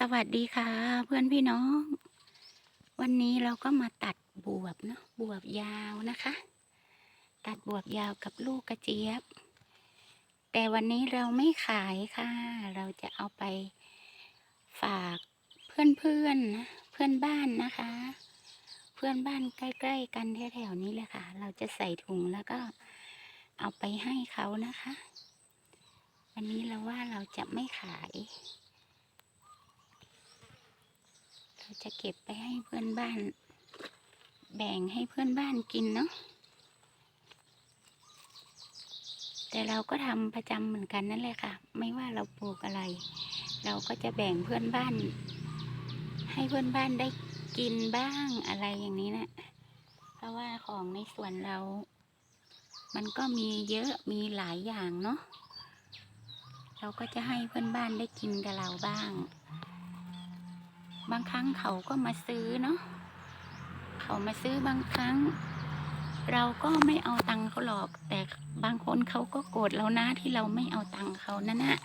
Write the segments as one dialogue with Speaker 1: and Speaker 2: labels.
Speaker 1: สวัสดีค่ะ เพื่อนพี่น้อง วันนี้เราก็มาตัดบวบเนาะบวบยาวนะคะ ตัดบวบยาวกับลูกกระเจี๊ยบ แต่วันนี้เราไม่ขายค่ะ เราจะเอาไปฝากเพื่อนๆนะเพื่อนบ้านนะคะ เพื่อนบ้านใกล้ ๆ กันแถวๆนี้เลยค่ะ เราจะใส่ถุงแล้วก็เอาไปให้เขานะคะ วันนี้เราว่าเราจะไม่ขาย เรา จะเก็บไปให้เพื่อนบ้าน แบ่งให้เพื่อนบ้านกินเนาะแต่เราก็ทำประจำเหมือนกันนั่นแหละค่ะ ไม่ว่าเราปลูกอะไร เราก็จะแบ่งเพื่อนบ้าน ให้เพื่อนบ้านได้กินบ้างอะไรอย่างนี้นะ เพราะว่าของในสวนเรา มันก็มีเยอะมีหลายอย่างเนาะเราก็จะให้เพื่อนบ้านได้กินกับเราบ้าง บางครั้งเขาก็มาซื้อเนาะเขามาซื้อบางครั้ง เราก็ไม่เอาตังค์เขาหรอก แต่บางคนเขาก็โกรธเรานะที่เราไม่เอาตังค์เขานั่นนะ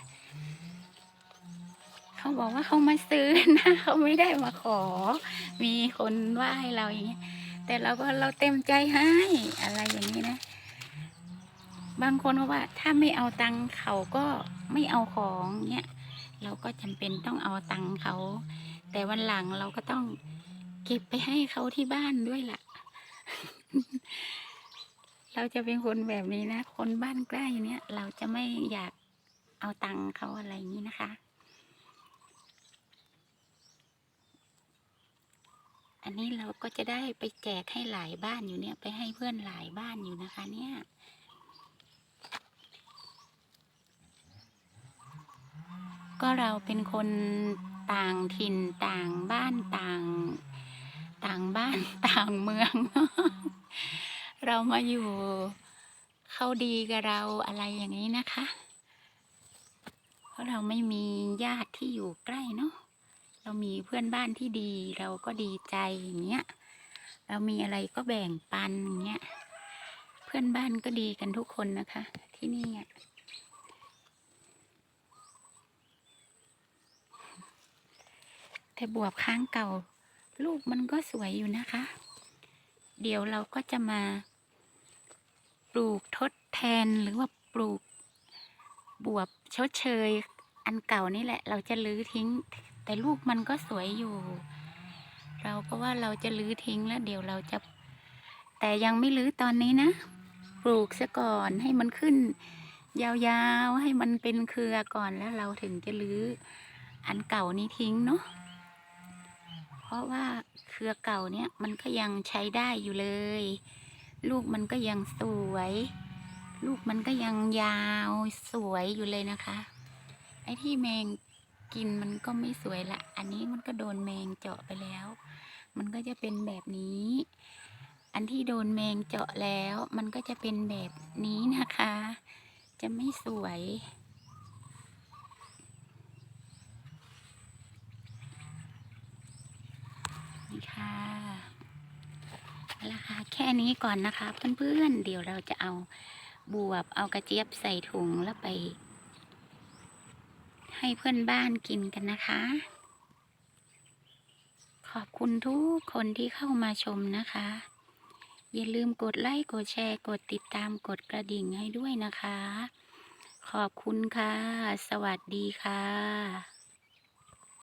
Speaker 1: เขาบอกว่าเขามาซื้อนะเขาไม่ได้มาขอ มีคนว่าให้เราอย่างเงี้ยแต่เราก็เราเต็มใจให้อะไรอย่างนี้นะ บางคนว่าถ้าไม่เอาตังค์เขาก็ไม่เอาของเนี้ยเราก็จำเป็นต้องเอาตังค์เขา แต่วันหลังเราก็ต้องเก็บไปให้เขาที่บ้านด้วยล่ะ เราจะเป็นคนแบบนี้นะ คนบ้านใกล้เนี่ยเราจะไม่อยากเอาตังค์เขาอะไรอย่างนี้นะคะ อันนี้เราก็จะได้ไปแจกให้หลายบ้านอยู่เนี่ย ไปให้เพื่อนหลายบ้านอยู่นะคะ เนี่ยก็เราเป็นคน ต่างถิ่นต่างบ้านต่าง ต่างบ้านต่างเมือง เรามาอยู่เขาดีกับเราอะไรอย่างนี้นะคะ เพราะเราไม่มีญาติที่อยู่ใกล้เนาะเรามีเพื่อนบ้านที่ดีเราก็ดีใจอย่างเงี้ยเรามีอะไรก็แบ่งปันอย่างเงี้ยเพื่อนบ้านก็ดีกันทุกคนนะคะ ที่นี่อะ แต่บวบค้างเก่า ลูกมันก็สวยอยู่นะคะ เดี๋ยวเราก็จะมา ปลูกทดแทนหรือว่าปลูกบวบชดเชย อันเก่านี่แหละ เราจะลื้อทิ้ง แต่ลูกมันก็สวยอยู่ เราก็ว่าเราจะลื้อทิ้งแล้วเดี๋ยวเราจะ แต่ยังไม่ลื้อตอนนี้นะ ปลูกซะก่อนให้มันขึ้น ยาวๆให้มันเป็นเครือก่อนแล้วเราถึงจะลื้ออันเก่านี้ทิ้งเนาะ ราะว่าเครือเก่าเนี่ยมันก็ยังใช้ได้อยู่เลย ลูกมันก็ยังสวย ลูกมันก็ยังยาวสวยอยู่เลยนะคะ ไอ้ที่แมงกินมันก็ไม่สวยละ อันนี้มันก็โดนแมงเจาะไปแล้ว มันก็จะเป็นแบบนี้ อันที่โดนแมงเจาะแล้ว มันก็จะเป็นแบบนี้นะคะ จะไม่สวย ค่ะเอาค่ะแค่นี้ก่อนนะคะเพื่อนๆเดี๋ยวเราจะเอาบวบเอากระเจี๊ยบใส่ถุงแล้วไป ให้เพื่อนบ้านกินกันนะคะ ขอบคุณทุกคนที่เข้ามาชมนะคะ อย่าลืมกดไลค์กดแชร์ กดติดตามกดกระดิ่งให้ด้วยนะคะ ขอบคุณค่ะ สวัสดีค่ะ